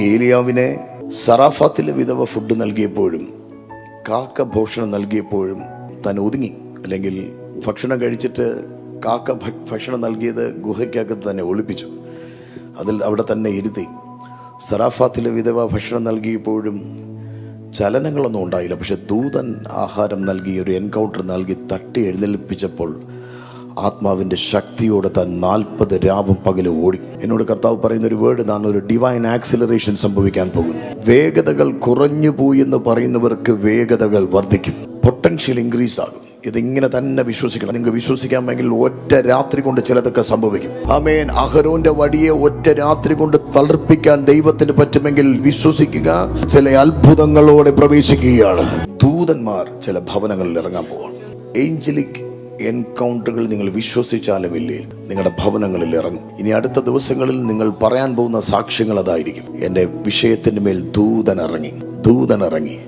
ഏലിയാവിനെ സറാഫാത്തിലെ വിധവ ഫുഡ് നൽകിയപ്പോഴും കാക്ക ഭക്ഷണം നൽകിയപ്പോഴും താൻ ഒതുങ്ങി. അല്ലെങ്കിൽ ഭക്ഷണം കഴിച്ചിട്ട് കാക്ക ഭക്ഷണം നൽകിയത് ഗുഹയ്ക്കകത്ത് തന്നെ ഒളിപ്പിച്ചു. അതിൽ അവിടെ തന്നെ ഇരുത്തി. സറാഫാത്തിലെ വിധവ ഭക്ഷണം നൽകിയപ്പോഴും ചലനങ്ങളൊന്നും ഉണ്ടായില്ല. പക്ഷെ ദൂതൻ ആഹാരം നൽകി ഒരു എൻകൗണ്ടർ നൽകി തട്ടി എഴുന്നേൽപ്പിച്ചപ്പോൾ ആത്മാവിന്റെ ശക്തിയോടെ താൻ നാൽപ്പത് രാവും പകലും ഓടി. എന്നോട് കർത്താവ് പറയുന്ന ഒരു വേർഡ് ഇതാണ് ഒരു ഡിവൈൻ ആക്സിലറേഷൻ സംഭവിക്കാൻ പോകുന്നു. വേഗതകൾ കുറഞ്ഞു പോയി എന്ന് പറയുന്നവർക്ക് വേഗതകൾ വർദ്ധിക്കും. പൊട്ടൻഷ്യൽ ഇൻക്രീസ് ആകും. ഇതിങ്ങനെ തന്നെ വിശ്വസിക്കണം. നിങ്ങൾക്ക് വിശ്വസിക്കാമെങ്കിൽ ഒറ്റ രാത്രി കൊണ്ട് ചിലതൊക്കെ സംഭവിക്കും. ആമേൻ. അഹരോന്റെ വടിയെ ഒറ്റ രാത്രി കൊണ്ട് തളർപ്പിക്കാൻ ദൈവത്തിന് പറ്റുമെങ്കിൽ വിശ്വസിക്കുക. ചില അത്ഭുതങ്ങളോടെ പ്രവേശിക്കുകയാണ്. ദൂതന്മാർ ചില ഭവനങ്ങളിൽ ഇറങ്ങാൻ പോവാണ്. ഏഞ്ചലിക് എൻകൗണ്ടറുകൾ നിങ്ങൾ വിശ്വസിച്ചാലും ഇല്ലേ? നിങ്ങളുടെ ഭവനങ്ങളിൽ ഇറങ്ങും. ഇനി അടുത്ത ദിവസങ്ങളിൽ നിങ്ങൾ പറയാൻ പോകുന്ന സാക്ഷ്യങ്ങൾ അതായിരിക്കും. എന്റെ വിഷയത്തിന്റെ മേൽ ദൂതൻ ഇറങ്ങി.